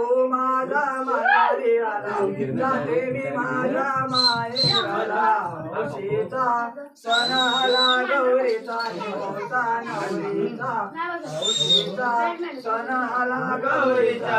मी माझा माघारी आला जाते मी माझ्या माहेराला हौशीचा सण आला गौरीचा निहोचा नवरीचा सण गौरीचा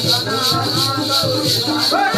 Hey!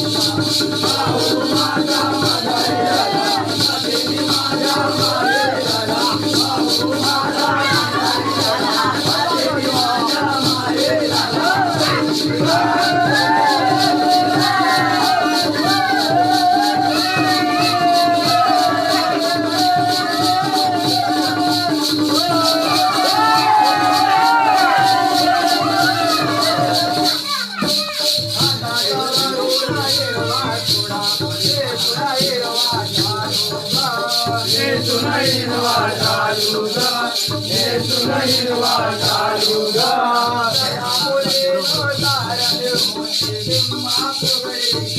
Thank you.